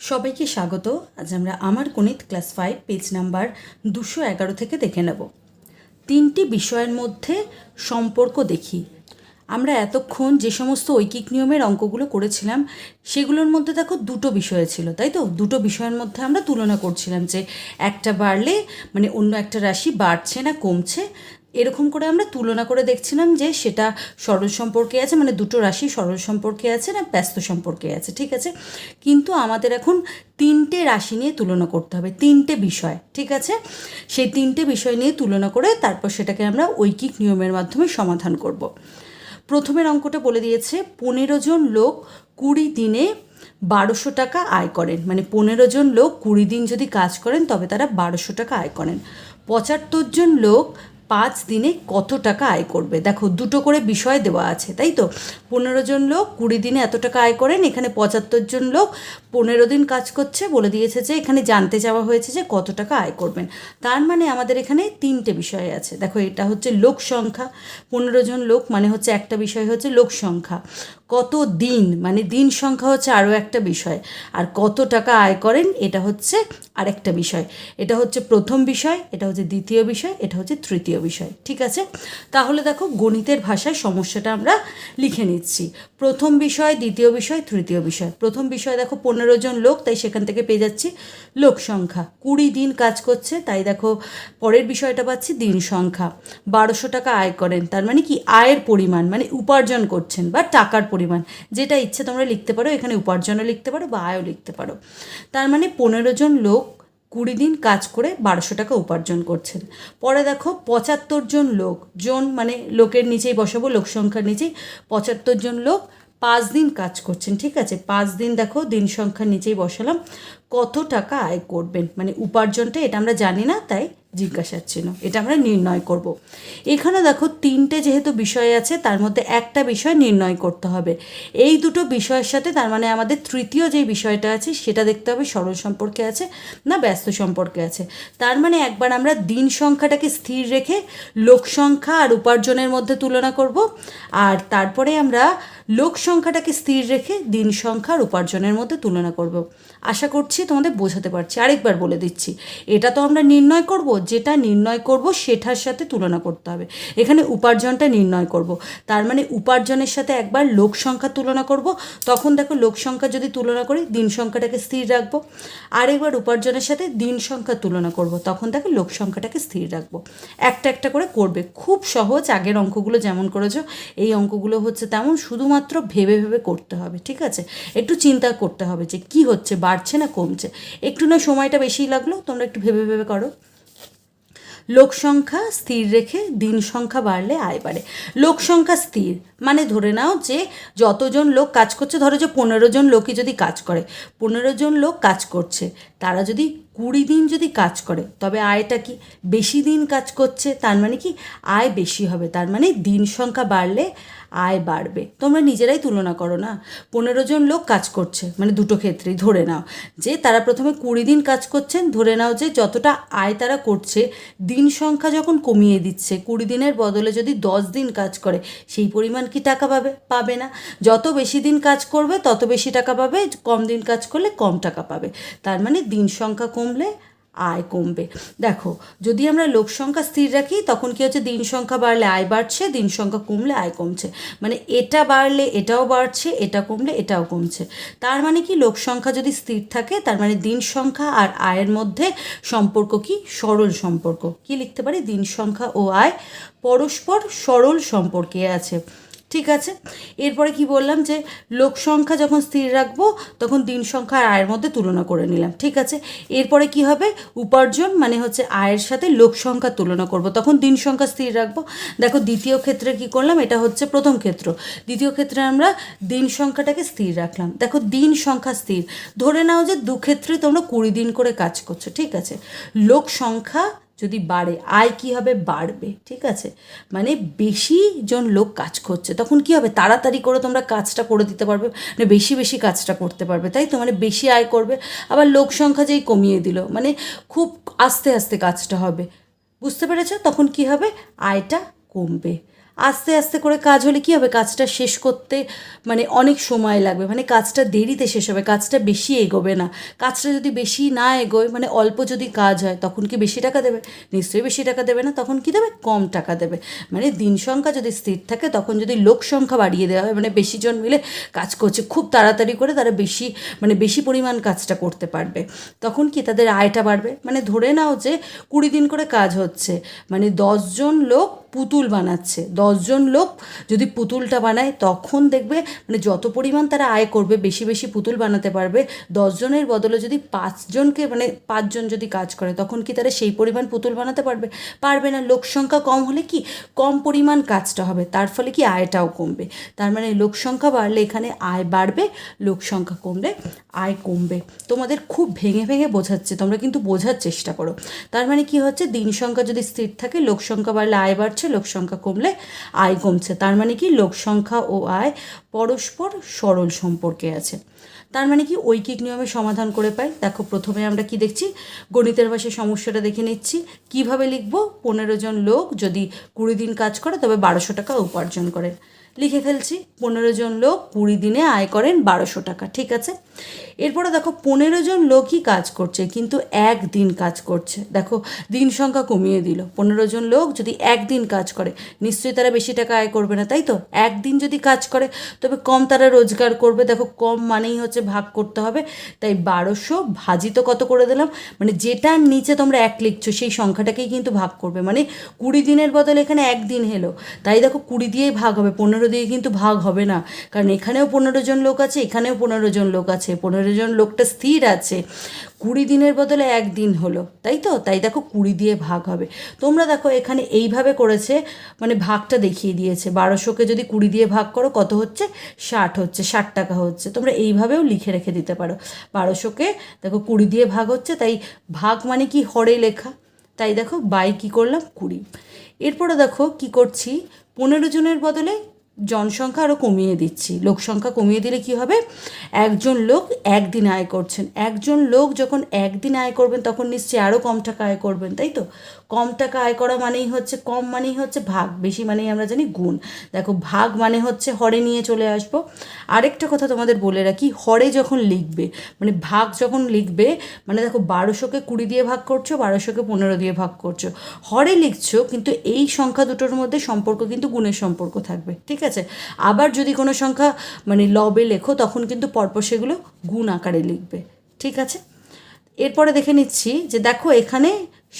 সবাইকে স্বাগত। আজ আমরা আমার গণিত ক্লাস ফাইভ পেজ নাম্বার দুশো এগারো থেকে দেখে নেব। তিনটি বিষয়ের মধ্যে সম্পর্ক দেখি। আমরা এতক্ষণ যে সমস্ত ঐকিক নিয়মের অঙ্কগুলো করেছিলাম, সেগুলোর মধ্যে দেখো দুটো বিষয় ছিল, তাই তো? দুটো বিষয়ের মধ্যে আমরা তুলনা করছিলাম যে একটা বাড়লে মানে অন্য একটা রাশি বাড়ছে না কমছে এরকম করে আমরা তুলনা করে দেখছিলাম যে সেটা সরল সম্পর্কে আছে মানে দুটো রাশি সরল সম্পর্কে আছে না ব্যস্ত সম্পর্কে আছে, ঠিক আছে? কিন্তু আমাদের এখন তিনটে রাশি নিয়ে তুলনা করতে হবে, তিনটে বিষয়, ঠিক আছে? সেই তিনটে বিষয় নিয়ে তুলনা করে তারপর সেটাকে আমরা ঐকিক নিয়মের মাধ্যমে সমাধান করব। প্রথমের অঙ্কটা বলে দিয়েছে, পনেরো জন লোক কুড়ি দিনে বারোশো টাকা আয় করেন মানে পনেরো জন লোক কুড়ি দিন যদি কাজ করেন তবে তারা বারোশো টাকা আয় করেন। পঁচাত্তর জন লোক পাঁচ দিনে কত টাকা আয় করবে? দেখো, দুটো করে বিষয় দেওয়া আছে, তাই তো? পনেরো জন লোক কুড়ি দিনে এত টাকা আয় করেন, এখানে পঁচাত্তর জন লোক পনেরো দিন কাজ করছে, বলে দিয়েছে যে এখানে জানতে চাওয়া হয়েছে যে কত টাকা আয় করবেন। তার মানে আমাদের এখানে তিনটে বিষয় আছে। দেখো, এটা হচ্ছে লোক সংখ্যা, পনেরো জন লোক মানে হচ্ছে একটা বিষয় হচ্ছে লোক সংখ্যা। কত দিন? মানে দিন সংখ্যা হচ্ছে আরও একটা বিষয়। আর কত টাকা আয় করেন, এটা হচ্ছে আরেকটা বিষয়। এটা হচ্ছে প্রথম বিষয়, এটা হচ্ছে দ্বিতীয় বিষয়, এটা হচ্ছে তৃতীয় বিষয়, ঠিক আছে? তাহলে দেখো গণিতের ভাষায় সমস্যাটা আমরা লিখে নিচ্ছি। প্রথম বিষয়, দ্বিতীয় বিষয়, তৃতীয় বিষয়। প্রথম বিষয় দেখো পনেরো জন লোক, তাই সেখান থেকে পেয়ে যাচ্ছি লোক সংখ্যা। কুড়ি দিন কাজ করছে, তাই দেখো পরের বিষয়টা পাচ্ছি দিন সংখ্যা। বারোশো টাকা আয় করেন, তার মানে কি আয়ের পরিমাণ মানে উপার্জন করছেন বা টাকার পরিমাণ। যেটা ইচ্ছে তোমরা লিখতে পারো, এখানে উপার্জনও লিখতে পারো বা আয়ও লিখতে পারো। তার মানে পনেরো জন লোক কুড়ি দিন কাজ করে বারোশো টাকা উপার্জন করছেন। পরে দেখো পঁচাত্তর জন লোক, জন মানে লোকের নিচেই বসাবো লোক সংখ্যার নিচেই পঁচাত্তর জন লোক পাঁচ দিন কাজ করছেন, ঠিক আছে? পাঁচ দিন দেখো দিন সংখ্যার নিচেই বসালাম। কত টাকা আয় করবেন? মানে উপার্জনটা এটা আমরা জানি না, তাই জিজ্ঞাসার চিহ্ন এটা আমরা নির্ণয় করব। এখানে দেখো তিনটে যেহেতু বিষয় আছে, তার মধ্যে একটা বিষয় নির্ণয় করতে হবে। এই দুটো বিষয়ের সাথে তার মানে আমাদের তৃতীয় যে বিষয়টা আছে, সেটা দেখতে হবে সরল সম্পর্কে আছে না ব্যস্ত সম্পর্কে আছে। তার মানে একবার আমরা দিন সংখ্যাটাকে স্থির রেখে লোক সংখ্যা আর উপার্জনের মধ্যে তুলনা করব। আর তারপরে আমরা লোক সংখ্যাটাকে স্থির রেখে দিন সংখ্যা আর উপার্জনের মধ্যে তুলনা করব। আশা করছি তোমাদের বোঝাতে পারছি। আরেকবার বলে দিচ্ছি, এটা তো আমরা নির্ণয় করব, যেটা নির্ণয় করব সেটার সাথে তুলনা করতে হবে। এখানে উপার্জনটা নির্ণয় করব, তার মানে উপার্জনের সাথে একবার লোক সংখ্যা তুলনা করব, তখন দেখো লোক সংখ্যা যদি তুলনা করি, দিন সংখ্যাটাকে স্থির রাখব। আরেকবার উপার্জনের সাথে দিন সংখ্যা তুলনা করব, তখন দেখো লোক সংখ্যাটাকে স্থির রাখব। একটা একটা করে করবে। খুব সহজ, আগের অঙ্কগুলো যেমন করেছ, এই অঙ্কগুলো হচ্ছে তেমন। শুধুমাত্র ভেবে ভেবে করতে হবে, ঠিক আছে? একটু চিন্তা করতে হবে যে কি হচ্ছে, বাড়ছে না কমছে? একটু না সময়টা বেশি লাগল? তোমরা একটু ভেবে ভেবে করো। লোক সংখ্যা স্থির রেখে দিন সংখ্যা বাড়লে আয় বাড়ে। লোক সংখ্যা স্থির মানে ধরে নাও যে যতজন লোক কাজ করছে, ধরো যে পনেরো জন লোকই যদি কাজ করে, পনেরো জন লোক কাজ করছে, তারা যদি কুড়ি দিন যদি কাজ করে, তবে আয়টা কি? বেশি দিন কাজ করছে, তার মানে কি? আয় বেশি হবে, তার মানে দিন সংখ্যা বাড়লে আয় বাড়বে। তোমরা নিজেরাই তুলনা করো না। পনেরো জন লোক কাজ করছে মানে দুটো ক্ষেত্রেই, ধরে নাও। যে তারা প্রথমে কুড়ি দিন কাজ করছেন, ধরে নাও যে যতটা আয় তারা করছে, দিন সংখ্যা যখন কমিয়ে দিচ্ছে, কুড়ি দিনের বদলে যদি দশ দিন কাজ করে, সেই পরিমাণ কি টাকা পাবে? পাবে না। যত বেশি দিন কাজ করবে, তত বেশি টাকা পাবে, কম দিন কাজ করলে কম টাকা পাবে। তার মানে দিন সংখ্যা কমলে আয় কমবে। দেখো, যদি আমরা লোক সংখ্যা স্থির রাখি, তখন কি হচ্ছে? দিন সংখ্যা বাড়লে আয় বাড়ছে, দিন সংখ্যা কমলে আয় কমছে। মানে এটা বাড়লে এটাও বাড়ছে, এটা কমলে এটাও কমছে। তার মানে কি? লোক সংখ্যা যদি স্থির থাকে, তার মানে দিন সংখ্যা আর আয়ের মধ্যে সম্পর্ক কি? সরল সম্পর্ক। কি লিখতে পারি? দিন সংখ্যা ও আয় পরস্পর সরল সম্পর্কে আছে। ঠিক আছে? এরপরে কি বললাম যে, লোক সংখ্যা যখন স্থির রাখব, তখন দিন সংখ্যা আয়ের মধ্যে তুলনা করে নিলাম, ঠিক আছে? এরপরে কি হবে? উপার্জন মানে হচ্ছে আয়ের সাথে লোক সংখ্যা তুলনা করব। তখন দিন সংখ্যা স্থির রাখব। দেখো, দ্বিতীয় ক্ষেত্রে কি করলাম? এটা হচ্ছে প্রথম ক্ষেত্র। দ্বিতীয় ক্ষেত্রে আমরা দিন সংখ্যাটাকে স্থির রাখলাম। দেখো, দিন সংখ্যা স্থির। ধরে নাও যে দু ক্ষেত্রে তোমরা কুড়ি দিন করে কাজ করছ, ঠিক আছে? লোক সংখ্যা যদি বাড়ে, আয় কি হবে? বাড়বে, ঠিক আছে? মানে বেশি জন লোক কাজ করছে, তখন কি হবে? তাড়াতাড়ি করে তোমরা কাজটা করে দিতে পারবে মানে বেশি বেশি কাজটা করতে পারবে, তাই তো? মানে বেশি আয় করবে, আবার লোক সংখ্যা যেই কমিয়ে দিল মানে খুব আস্তে আস্তে কাজটা হবে, বুঝতে পেরেছ? তখন কি হবে? আয়টা কমবে। আস্তে আস্তে করে কাজ হলে কি হবে? কাজটা শেষ করতে মানে অনেক সময় লাগবে। মানে কাজটা দেরিতে শেষ হবে, কাজটা বেশি এগোবে না। কাজটা যদি বেশি না এগোয় মানে অল্প যদি কাজ হয়, তখন কি বেশি টাকা দেবে? নিশ্চয়ই বেশি টাকা দেবে না, তখন কি দেবে? কম টাকা দেবে। মানে দিন সংখ্যা যদি স্থির থাকে, তখন যদি লোক সংখ্যা বাড়িয়ে দেওয়া হয় মানে বেশি জন মিলে কাজ করছে, খুব তাড়াতাড়ি করে তারা বেশি মানে বেশি পরিমাণ কাজটা করতে পারবে। তখন কি তাদের আয়টা বাড়বে? মানে ধরে নাও যে কুড়ি দিন করে কাজ হচ্ছে মানে দশজন লোক পুতুল বানাচ্ছে। দশজন লোক যদি পুতুলটা বানায়, তখন দেখবে মানে যত পরিমাণ তারা আয় করবে, বেশি বেশি পুতুল বানাতে পারবে। দশজনের বদলে যদি পাঁচজনকে মানে পাঁচজন যদি কাজ করে, তখন কি তারা সেই পরিমাণ পুতুল বানাতে পারবে? পারবে না। লোক সংখ্যা কম হলে কি? কম পরিমাণ কাজটা হবে। তার ফলে কি আয়টাও কমবে। তার মানে লোক সংখ্যা বাড়লে এখানে আয় বাড়বে, লোক সংখ্যা কমলে আয় কমবে। তোমাদের খুব ভেঙে ভেঙে বোঝাচ্ছে, তোমরা কিন্তু বোঝার চেষ্টা করো। তার মানে কি হচ্ছে? দিন সংখ্যা যদি স্থির থাকে, লোক সংখ্যা বাড়লে আয় বাড়ছে। লোক সংখ্যা কমলে আয় কমছে। তার মানে কি লোক সংখ্যা ও আয় পরস্পর সরল সম্পর্কে আছে। তার মানে কি ঐকিক নিয়মে সমাধান করে পাই। দেখো, প্রথমে আমরা কি দেখছি? গণিতের ভাষায় সমস্যাটা দেখে নিচ্ছি। কীভাবে লিখব? পনেরো জন লোক যদি কুড়ি দিন কাজ করে, তবে বারোশো টাকা উপার্জন করে। লিখে ফেলছি। পনেরো জন লোক কুড়ি দিনে আয় করেন বারোশো টাকা, ঠিক আছে? এরপরে দেখো, পনেরো জন লোকই কাজ করছে, কিন্তু একদিন কাজ করছে। দেখো, দিন সংখ্যা কমিয়ে দিল। পনেরো জন লোক যদি একদিন কাজ করে, নিশ্চয়ই তারা বেশি টাকা আয় করবে না, তাই তো? একদিন যদি কাজ করে, তবে কম তারা রোজগার করবে। দেখো, কম মানেই হচ্ছে ভাগ করতে হবে। তাই বারোশো ভাজিত কত করে দিলাম? মানে যেটার নিচে তোমরা এক লিখছো, সেই সংখ্যাটাকেই কিন্তু ভাগ করবে। মানে কুড়ি দিনের বদলে এখানে একদিন হেলো তাই দেখো, কুড়ি দিয়েই ভাগ হবে। পনেরো দিয়ে কিন্তু ভাগ হবে না। কারণ এখানেও পনেরো জন লোক আছে, এখানেও পনেরো জন লোক আছে। পনেরো জন লোকটা স্থির আছে। কুড়ি দিনের বদলে একদিন হলো। তাই তো? তাই দেখো কুড়ি দিয়ে ভাগ হবে। তোমরা দেখো এখানে এইভাবে করেছে মানে ভাগটা দেখিয়ে দিয়েছে। বারোশোকে যদি কুড়ি দিয়ে ভাগ করো, কত হচ্ছে? ষাট হচ্ছে, ষাট টাকা হচ্ছে। তোমরা এইভাবেও লিখে রেখে দিতে পারো। বারোশোকে দেখো কুড়ি দিয়ে ভাগ হচ্ছে, তাই ভাগ মানে কি হরে লেখা? তাই দেখো বাই কী করলাম? কুড়ি। এরপরে দেখো কি করছি? পনেরো জনের বদলে জনসংখ্যা আরও কমিয়ে দিচ্ছি। লোক সংখ্যা কমিয়ে দিলে কি হবে? একজন লোক একদিন আয় করছেন। একজন লোক যখন একদিন আয় করবেন, তখন নিশ্চয়ই আরও কম টাকা আয় করবেন, তাই তো? কম টাকা আয় করা মানেই হচ্ছে, কম মানেই হচ্ছে ভাগ, বেশি মানেই আমরা জানি গুণ। দেখো, ভাগ মানে হচ্ছে হরে নিয়ে চলে আসব। আরেকটা কথা তোমাদের বলে রাখি, হরে যখন লিখবে মানে ভাগ যখন লিখবে মানে দেখো, বারোশোকে কুড়ি দিয়ে ভাগ করছ, বারোশোকে পনেরো দিয়ে ভাগ করছ। হরে লিখছো, কিন্তু এই সংখ্যা দুটোর মধ্যে সম্পর্ক কিন্তু গুণের সম্পর্ক থাকবে, ঠিক আছে? আবার যদি কোনো সংখ্যা মানে লবে লেখো, তখন কিন্তু পরপর সেগুলো গুণ আকারে লিখবে। ঠিক আছে? এরপরে দেখে নিচ্ছি যে দেখো এখানে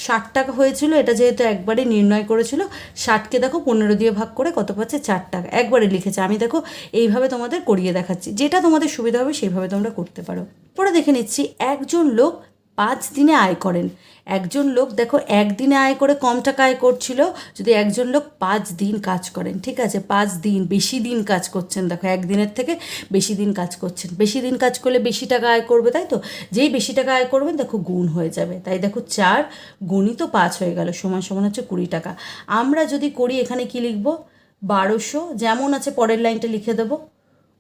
ষাট টাকা হয়েছিল, এটা যেহেতু একবারে নির্ণয় করেছিল ষাটকে দেখো পনেরো দিয়ে ভাগ করে কত পাচ্ছে? চার টাকা। একবারে লিখেছে। আমি দেখো এইভাবে তোমাদের করিয়ে দেখাচ্ছি। যেটা তোমাদের সুবিধা হবে, সেইভাবে তোমরা করতে পারো। পরে দেখে নিচ্ছি, একজন লোক পাঁচ দিনে আয় করেন। একজন লোক, দেখো, একদিনে আয় করে কম টাকা আয় করছিল, যদি একজন লোক পাঁচ দিন কাজ করেন, ঠিক আছে? পাঁচ দিন, বেশি দিন কাজ করছেন, দেখো, একদিনের থেকে বেশি দিন কাজ করছেন। বেশি দিন কাজ করলে বেশি টাকা আয় করবে, তাই তো? যেই বেশি টাকা আয় করবেন, দেখো, গুণ হয়ে যাবে। তাই দেখো, চার গুণিত পাঁচ হয়ে গেল, সমান সমান হচ্ছে কুড়ি টাকা। আমরা যদি করি, এখানে কি লিখব? বারোশো, যেমন আছে, পরের লাইনটা লিখে দেবো।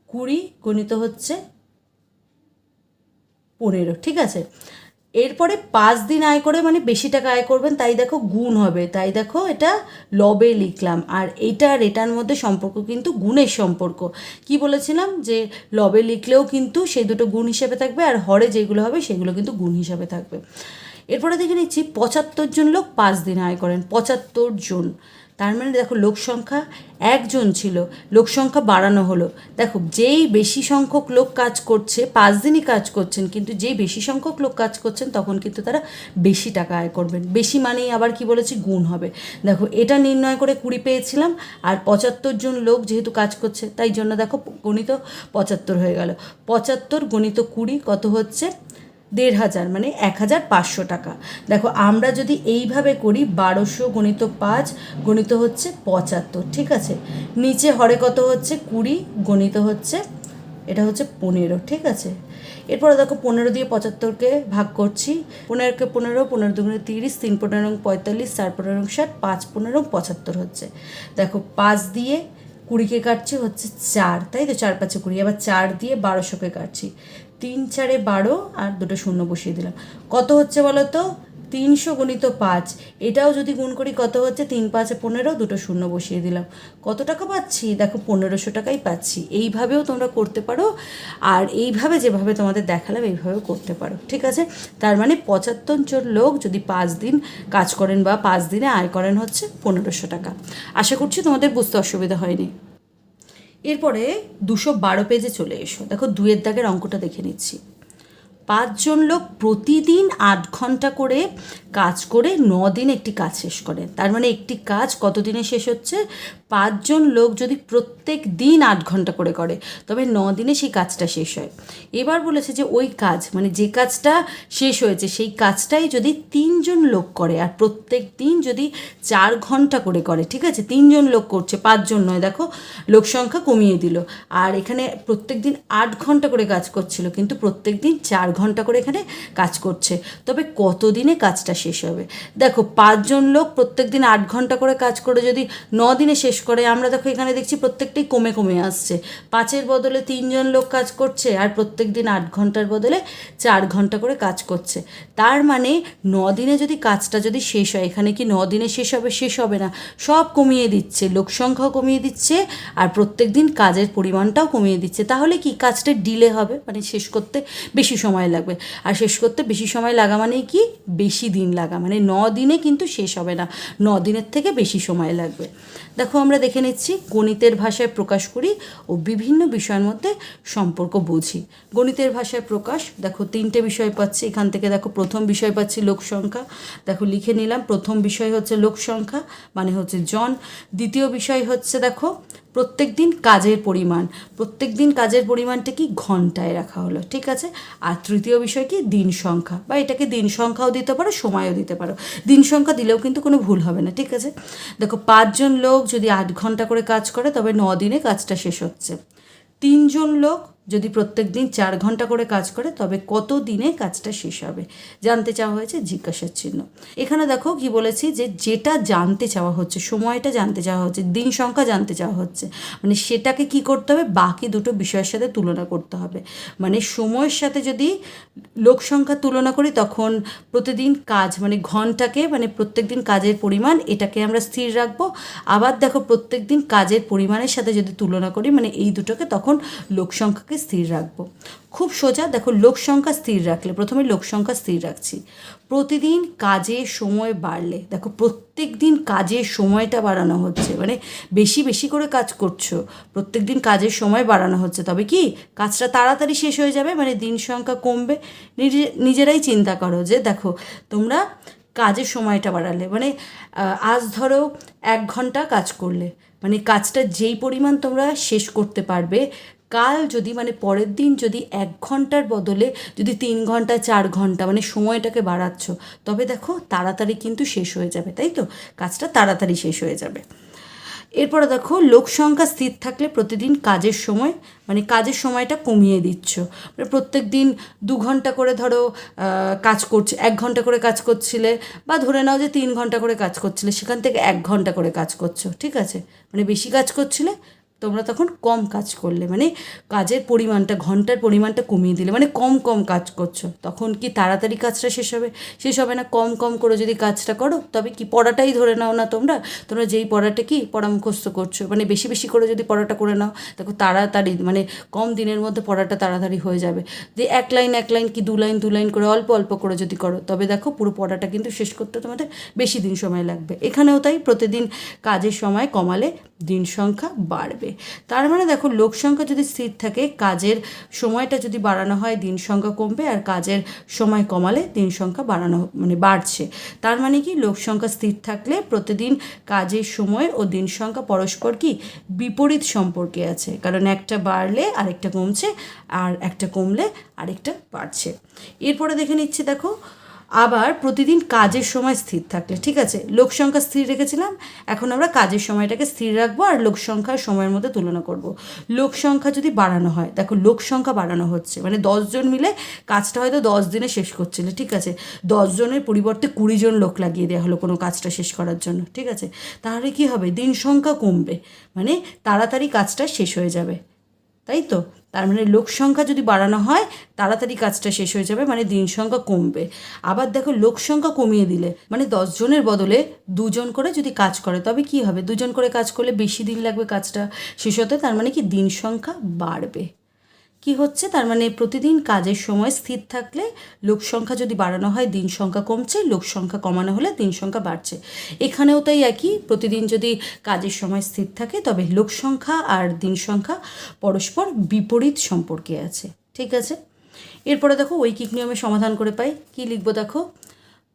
কুড়ি গণিত হচ্ছে পনেরো, ঠিক আছে? এরপরে পাঁচ দিন আয় করে মানে বেশি টাকা আয় করবেন, তাই দেখো গুণ হবে, তাই দেখো এটা লবে লিখলাম। আর এইটা আর এটার মধ্যে সম্পর্ক কিন্তু গুণের সম্পর্ক। কি বলেছিলাম? যে লবে লিখলেও কিন্তু সেই দুটো গুণ হিসেবে থাকবে, আর হরে যেগুলো হবে সেগুলো কিন্তু গুণ হিসাবে থাকবে। এরপরে দেখে নিচ্ছি, পঁচাত্তর জন লোক পাঁচ দিন আয় করেন, পঁচাত্তর জন। তার মানে দেখো লোক সংখ্যা একজন ছিল, লোক সংখ্যা বাড়ানো হলো। দেখো যেই বেশি সংখ্যক লোক কাজ করছে, পাঁচ দিনই কাজ করছেন, কিন্তু যেই বেশি সংখ্যক লোক কাজ করছেন, তখন কিন্তু তারা বেশি টাকা আয় করবেন। বেশি মানেই আবার কি বলেছি, গুণ হবে। দেখো এটা নির্ণয় করে কুড়ি পেয়েছিলাম, আর পঁচাত্তর জন লোক যেহেতু কাজ করছে, তাই জন্য দেখো গণিত পঁচাত্তর হয়ে গেল। পঁচাত্তর গণিত কুড়ি কত হচ্ছে? দেড় হাজার মানে এক হাজার পাঁচশো টাকা। দেখো, আমরা যদি এইভাবে করি, বারোশো গণিত পাঁচ গণিত হচ্ছে পঁচাত্তর, ঠিক আছে? নিচে হরে কত হচ্ছে? কুড়ি গণিত হচ্ছে, এটা হচ্ছে পনেরো, ঠিক আছে? এরপরে দেখো, পনেরো দিয়ে পঁচাত্তরকে ভাগ করছি। পনেরোকে পনেরো পনেরো দুগুণে তিরিশ, তিন পনেরো পঁয়তাল্লিশ, চার পনেরো ষাট, পাঁচ পনেরো পঁচাত্তর হচ্ছে। দেখো, পাঁচ দিয়ে কুড়িকে কাটছি হচ্ছে চার, তাই তো? চার পাঁচে কুড়ি, আবার চার দিয়ে বারোশোকে কাটছি। তিন চারে বারো আর দুটো শূন্য বসিয়ে দিলাম। কত হচ্ছে বলো তো তিনশো গণিত পাঁচ। এটাও যদি গুণ করি কত হচ্ছে? তিন পাঁচে পনেরো, দুটো শূন্য বসিয়ে দিলাম। কত টাকা পাচ্ছি? দেখো, পনেরোশো টাকাই পাচ্ছি। এইভাবেও তোমরা করতে পারো। আর এইভাবে যেভাবে তোমাদের দেখালাম, এইভাবেও করতে পারো। ঠিক আছে? তার মানে পঁচাত্তর লোক যদি পাঁচ দিন কাজ করেন বা পাঁচ দিনে আয় করেন হচ্ছে পনেরোশো টাকা। আশা করছি তোমাদের বুঝতে অসুবিধা হয়নি। এরপরে দুশো বারো পেজে চলে এসো। দেখো দুয়ের দাগের অঙ্কটা দেখে নিচ্ছি। পাঁচজন লোক প্রতিদিন আট ঘণ্টা করে কাজ করে ন দিন একটি কাজ শেষ করে। তার মানে একটি কাজ কত দিনে শেষ হচ্ছে? পাঁচজন লোক যদি প্রত্যেক দিন আট ঘণ্টা করে করে, তবে ন দিনে সেই কাজটা শেষ হয়। এবার বলেছে যে ওই কাজ মানে যে কাজটা শেষ হয়েছে, সেই কাজটাই যদি তিনজন লোক করে, আর প্রত্যেক দিন যদি চার ঘণ্টা করে করে, ঠিক আছে? তিনজন লোক করছে, পাঁচজন নয়, দেখো, লোক সংখ্যা কমিয়ে দিল। আর এখানে প্রত্যেক দিন আট ঘণ্টা করে কাজ করছিল, কিন্তু প্রত্যেক দিন চার ঘণ্টা করে এখানে কাজ করছে। তবে কত দিনে কাজটা শেষ হবে? দেখো, পাঁচজন লোক প্রত্যেক দিন আট ঘণ্টা করে কাজ করে যদি ন দিনে শেষ করে, আমরা দেখো এখানে দেখছি প্রত্যেকটাই কমে কমে আসছে। পাঁচের বদলে তিনজন লোক কাজ করছে আর প্রত্যেক দিন আট ঘণ্টার বদলে চার ঘণ্টা করে কাজ করছে। তার মানে ন দিনে যদি কাজটা যদি শেষ হয়, এখানে কি ন দিনে শেষ হবে? শেষ হবে না। সব কমিয়ে দিচ্ছে লোক সংখ্যাও কমিয়ে দিচ্ছে আর প্রত্যেক দিন কাজের পরিমাণটাও কমিয়ে দিচ্ছে। তাহলে কি কাজটা ডিলে হবে? মানে শেষ করতে বেশি সময় লাগবে। আর শেষ করতে বেশি সময় লাগা মানেই কি? বেশি দিন লাগা। মানে ন দিনে কিন্তু শেষ হবে না। ন দিনের থেকে বেশি সময় লাগবে। দেখো, আমরা দেখে নিচ্ছি, গণিতের ভাষায় প্রকাশ করি ও বিভিন্ন বিষয়ের মধ্যে সম্পর্ক বুঝি। গণিতের ভাষায় প্রকাশ, দেখো, তিনটে বিষয় পাচ্ছি। এখান থেকে দেখো, প্রথম বিষয় পাচ্ছি লোক সংখ্যা। দেখো, লিখে নিলাম, প্রথম বিষয় হচ্ছে লোক সংখ্যা মানে হচ্ছে জন। দ্বিতীয় বিষয় হচ্ছে, দেখো প্রত্যেক দিন কাজের পরিমাণ প্রত্যেক দিন কাজের পরিমাণটা কি ঘন্টায় রাখা হলো, ঠিক আছে? আর তৃতীয় বিষয় কি? দিন সংখ্যা, বা এটাকে দিন সংখ্যাও দিতে পারো, সময়ও দিতে পারো। দিন সংখ্যা দিলেও কিন্তু কোনো ভুল হবে না, ঠিক আছে? দেখো, পাঁচজন লোক যদি আট ঘণ্টা করে কাজ করে, তবে ন দিনে কাজটা শেষ হচ্ছে। তিনজন লোক যদি প্রত্যেক দিন চার ঘণ্টা করে কাজ করে, তবে কত দিনে কাজটা শেষ হবে? জানতে চাওয়া হয়েছে জিজ্ঞাসার চিহ্ন। এখানে দেখো কি বলেছি যে, যেটা জানতে চাওয়া হচ্ছে, সময়টা জানতে চাওয়া হচ্ছে, দিন সংখ্যা জানতে চাওয়া হচ্ছে মানে সেটাকে কি করতে হবে? বাকি দুটো বিষয়ের সাথে তুলনা করতে হবে। মানে সময়ের সাথে যদি লোক সংখ্যা তুলনা করি, তখন প্রতিদিন কাজ মানে ঘন্টাকে মানে প্রত্যেক দিন কাজের পরিমাণ, এটাকে আমরা স্থির রাখব। আবার দেখো প্রত্যেক দিন কাজের পরিমাণের সাথে যদি তুলনা করি মানে এই দুটোকে, তখন লোক সংখ্যাকে স্থির রাখব। খুব সোজা, দেখো লোক সংখ্যা স্থির রাখলে, প্রথমে লোক সংখ্যা স্থির রাখছি। প্রতিদিন কাজে সময় বাড়লে, দেখো প্রত্যেক দিন কাজের সময়টা বাড়ানো হচ্ছে মানে বেশি বেশি করে কাজ করছ প্রত্যেক দিন কাজের সময় বাড়ানো হচ্ছে, তবে কি কাজটা তাড়াতাড়ি শেষ হয়ে যাবে মানে দিন সংখ্যা কমবে। নিজে, নিজেরাই চিন্তা করো যে, দেখো তোমরা কাজের সময়টা বাড়ালে মানে আজ ধরো এক ঘণ্টা কাজ করলে মানে কাজটা যেই পরিমাণ তোমরা শেষ করতে পারবে কাল যদি মানে পরের দিন যদি এক ঘণ্টার বদলে যদি তিন ঘণ্টা, চার ঘণ্টা মানে সময়টাকে বাড়াচ্ছ, তবে দেখো তাড়াতাড়ি কিন্তু শেষ হয়ে যাবে, তাই তো? কাজটা তাড়াতাড়ি শেষ হয়ে যাবে। এরপরে দেখো, লোক সংখ্যা স্থির থাকলে প্রতিদিন কাজের সময় মানে কাজের সময়টা কমিয়ে দিচ্ছ। মানে প্রত্যেক দিন দু ঘণ্টা করে ধরো কাজ করছে, এক ঘণ্টা করে কাজ করছিলে, বা ধরে নাও যে তিন ঘণ্টা করে কাজ করছিলে, সেখান থেকে এক ঘণ্টা করে কাজ করছ, ঠিক আছে? মানে বেশি কাজ করছিলে তোমরা তখন কম কাজ করলে মানে কাজের পরিমাণটা, ঘণ্টার পরিমাণটা কমিয়ে দিলে মানে কম কম কাজ করছ। তখন কি তাড়াতাড়ি কাজটা শেষ হবে? শেষ হবে না, কম কম করে যদি কাজটা করো, তবে কি পড়াটাই ধরে নাও না তোমরা? তোমরা যেই পড়াটা কি পড়া করছ মানে বেশি বেশি করে যদি পড়াটা করে নাও, দেখো তাড়াতাড়ি মানে কম দিনের মধ্যে পড়াটা তাড়াতাড়ি হয়ে যাবে। যে এক লাইন এক লাইন কি দু লাইন দু লাইন করে অল্প অল্প করে যদি করো, তবে দেখো পুরো পড়াটা কিন্তু শেষ করতে তোমাদের বেশি দিন সময় লাগবে। এখানেও তাই প্রতিদিন কাজের সময় কমালে দিন সংখ্যা বাড়বে। তার মানে দেখো, লোক সংখ্যা যদি স্থির থাকে, কাজের সময়টা যদি বাড়ানো হয়, দিন সংখ্যা কমবে আর কাজের সময় কমালে দিন সংখ্যা বাড়ানো মানে বাড়ছে। তার মানে কি, লোক সংখ্যা স্থির থাকলে প্রতিদিন কাজের সময় ও দিন সংখ্যা পরস্পর কি বিপরীত সম্পর্কে আছে। কারণ একটা বাড়লে আরেকটা কমছে, আর একটা কমলে আরেকটা বাড়ছে। এরপরে দেখে নিচ্ছি, দেখো আবার প্রতিদিন কাজের সময় স্থির থাকলে, ঠিক আছে? লোক সংখ্যা স্থির রেখেছিলাম, এখন আমরা কাজের সময়টাকে স্থির রাখব আর লোক সংখ্যার সময়ের মধ্যে তুলনা করব। লোক সংখ্যা যদি বাড়ানো হয়, দেখো লোক সংখ্যা বাড়ানো হচ্ছে মানে দশজন মিলে কাজটা হয়তো দশ দিনে শেষ করছিলে, ঠিক আছে? দশজনের পরিবর্তে কুড়ি জন লোক লাগিয়ে দেওয়া হলো কোনো কাজটা শেষ করার জন্য, ঠিক আছে? তাহলে কি হবে? দিন সংখ্যা কমবে মানে তাড়াতাড়ি কাজটা শেষ হয়ে যাবে, তাই তো? তার মানে লোক সংখ্যা যদি বাড়ানো হয়, তাড়াতাড়ি কাজটা শেষ হয়ে যাবে মানে দিন সংখ্যা কমবে। আবার দেখো, লোক সংখ্যা কমিয়ে দিলে মানে দশজনের বদলে দুজন করে যদি কাজ করে, তবে কি হবে? দুজন করে কাজ করলে বেশি দিন লাগবে কাজটা শেষ হতে, তার মানে কি দিন সংখ্যা বাড়বে। কি হচ্ছে? তার মানে প্রতিদিন কাজের সময় স্থির থাকলে লোক সংখ্যা যদি বাড়ানো হয়, দিন সংখ্যা কমছে, লোক সংখ্যা কমানো হলে দিন সংখ্যা বাড়ছে। এখানেও তাই একই, প্রতিদিন যদি কাজের সময় স্থির থাকে, তবে লোক সংখ্যা আর দিন সংখ্যা পরস্পর বিপরীত সম্পর্কে আছে। ঠিক আছে? এরপরে দেখো, ঐকিক নিয়মে সমাধান করে পাই। কি লিখব দেখো?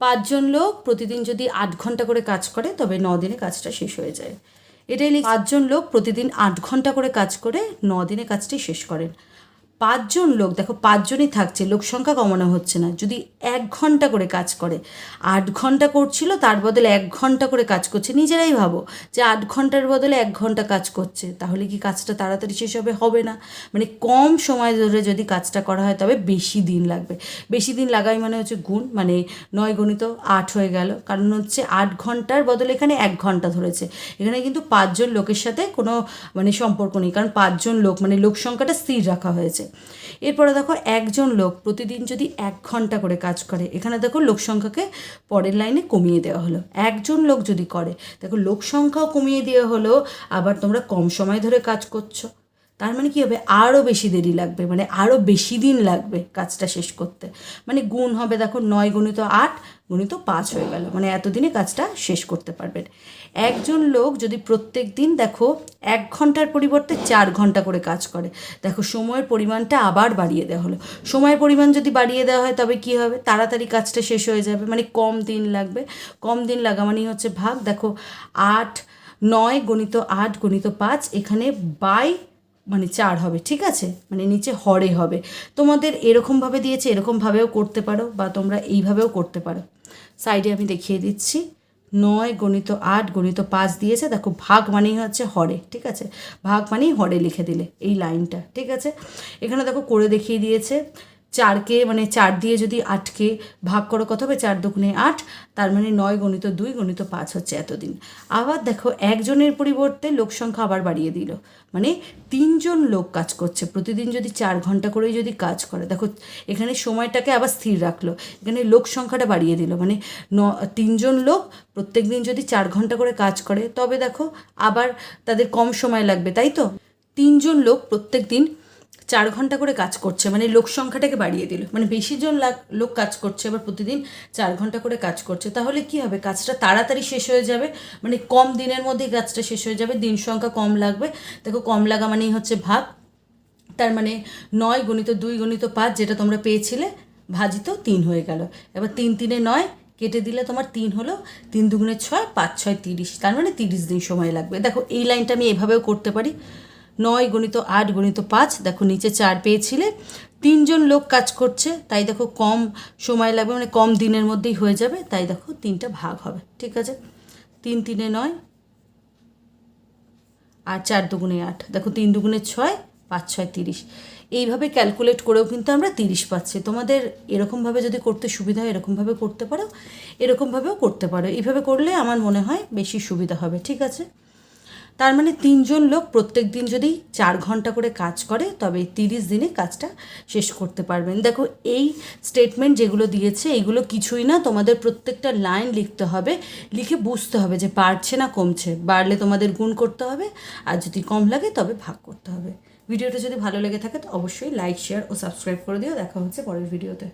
পাঁচজন লোক প্রতিদিন যদি আট ঘণ্টা করে কাজ করে, তবে ন দিনে কাজটা শেষ হয়ে যায়। এটাই লিখ পাঁচজন লোক প্রতিদিন আট ঘণ্টা করে কাজ করে, ন দিনে কাজটি শেষ করেন। পাঁচজন লোক, দেখো পাঁচজনই থাকছে, লোক সংখ্যা কমানো হচ্ছে না। যদি এক ঘণ্টা করে কাজ করে, আট ঘণ্টা করছিল, তার বদলে এক ঘণ্টা করে কাজ করছে। নিজেরাই ভাবো যে আট ঘণ্টার বদলে এক ঘণ্টা কাজ করছে, তাহলে কি কাজটা তাড়াতাড়ি শেষ হবে? হবে না। মানে কম সময় ধরে যদি কাজটা করা হয়, তবে বেশি দিন লাগবে। বেশি দিন লাগাই মানে হচ্ছে গুণ মানে নয় গণিত আট হয়ে গেল। কারণ হচ্ছে আট ঘণ্টার বদলে এখানে এক ঘণ্টা ধরেছে। এখানে কিন্তু পাঁচজন লোকের সাথে কোনো মানে সম্পর্ক নেই। কারণ পাঁচজন লোক মানে লোক সংখ্যাটা স্থির রাখা হয়েছে। এরপরে দেখো একজন লোক প্রতিদিন যদি এক ঘণ্টা করে কাজ করে, এখানে দেখো লোক সংখ্যাকে পরের লাইনে কমিয়ে দেওয়া হলো। একজন লোক যদি করে, দেখো লোক সংখ্যাও কমিয়ে দেওয়া হলো, আবার তোমরা কম সময় ধরে কাজ করছ। তার মানে কী হবে? আরও বেশি দেরি লাগবে মানে আরও বেশি দিন লাগবে কাজটা শেষ করতে। মানে গুণ হবে দেখো নয় গুণিত আট, গুণিত পাঁচ হয়ে গেল। মানে এতদিনে কাজটা শেষ করতে পারবেন একজন লোক যদি প্রত্যেক দিন দেখো এক ঘণ্টার পরিবর্তে চার ঘণ্টা করে কাজ করে। দেখো সময়ের পরিমাণটা আবার বাড়িয়ে দেওয়া হলো। সময়ের পরিমাণ যদি বাড়িয়ে দেওয়া হয় তবে কী হবে? তাড়াতাড়ি কাজটা শেষ হয়ে যাবে। মানে কম দিন লাগবে। কম দিন লাগা মানেই হচ্ছে ভাগ। দেখো আট, নয় গণিত আট গণিত পাঁচ এখানে বাই মানে চার হবে। ঠিক আছে? মানে নিচে হরে হবে। তোমাদের এরকমভাবে দিয়েছে, এরকমভাবেও করতে পারো বা তোমরা এইভাবেও করতে পারো। সাইডে আমি দেখিয়ে দিচ্ছি। নয় গণিত আট, গণিত পাঁচ দিয়েছে। দেখো, ভাগ মানেই হচ্ছে হরে, ঠিক আছে? ভাগ মানেই হরে লিখে দিলে এই লাইনটা, ঠিক আছে? এখানে দেখো, করে দেখিয়ে দিয়েছে। চারকে মানে চার দিয়ে যদি আটকে ভাগ করো, কত হবে? চার দুগুণে আট, তার মানে নয় গণিত দুই, গণিত পাঁচ হচ্ছে এতদিন। আবার দেখো, একজনের পরিবর্তে লোক সংখ্যা আবার বাড়িয়ে দিল। মানে তিনজন লোক কাজ করছে। প্রতিদিন যদি চার ঘণ্টা করেই যদি কাজ করে, দেখো, এখানে সময়টাকে আবার স্থির রাখল। এখানে লোক সংখ্যাটা বাড়িয়ে দিল। মানে ন, তিনজন লোক প্রত্যেক দিন যদি চার ঘণ্টা করে কাজ করে, তবে দেখো, আবার তাদের কম সময় লাগবে, তাই তো? তিনজন লোক প্রত্যেক দিন চার ঘণ্টা করে কাজ করছে মানে লোক সংখ্যাটাকে বাড়িয়ে দিল। মানে বেশি জন লাগ- লোক কাজ করছে আবার প্রতিদিন চার ঘণ্টা করে কাজ করছে। তাহলে কি হবে? কাজটা তাড়াতাড়ি শেষ হয়ে যাবে? মানে কম দিনের মধ্যেই কাজটা শেষ হয়ে যাবে, দিন সংখ্যা কম লাগবে। দেখো, কম লাগা মানেই হচ্ছে ভাগ। তার মানে নয় গণিত দুই গণিত পাঁচ, যেটা তোমরা পেয়েছিলে, ভাজিত তিন হয়ে গেল। এবার তিন তিনে নয়, কেটে দিলে তোমার তিন হলো তিন দুগুণে ছয়, পাঁচ ছয় তিরিশ। তার মানে তিরিশ দিন সময় লাগবে। দেখো, এই লাইনটা আমি এভাবেও করতে পারি। নয় গণিত আট গণিত পাঁচ, দেখো নিচে চার পেয়েছিলে। তিনজন লোক কাজ করছে, তাই দেখো কম সময় লাগবে মানে কম দিনের মধ্যেই হয়ে যাবে, তাই দেখো তিনটা ভাগ হবে, ঠিক আছে? তিন তিনে নয়, আর চার দুগুণে আট, দেখো তিন দুগুণে ছয়, পাঁচ ছয় তিরিশ। এইভাবে ক্যালকুলেট করেও কিন্তু আমরা তিরিশ পাচ্ছি। তোমাদের এরকমভাবে যদি করতে সুবিধা হয়, এরকমভাবে করতে পারো, এরকমভাবেও করতে পারো। এইভাবে করলে আমার মনে হয় বেশি সুবিধা হবে, ঠিক আছে? তার মানে তিনজন লোক প্রত্যেক দিন যদি চার ঘণ্টা করে কাজ করে, তবে তিরিশ দিনে কাজটা শেষ করতে পারবেন। দেখো, এই স্টেটমেন্ট যেগুলো দিয়েছে, এগুলো কিছুই না, তোমাদের প্রত্যেকটা লাইন লিখতে হবে। লিখে বুঝতে হবে যে বাড়ছে না কমছে। বাড়লে তোমাদের গুণ করতে হবে, আর যদি কম লাগে, তবে ভাগ করতে হবে। ভিডিওটা যদি ভালো লেগে থাকে, তো অবশ্যই লাইক শেয়ার ও সাবস্ক্রাইব করে দিও। দেখা হচ্ছে পরের ভিডিওতে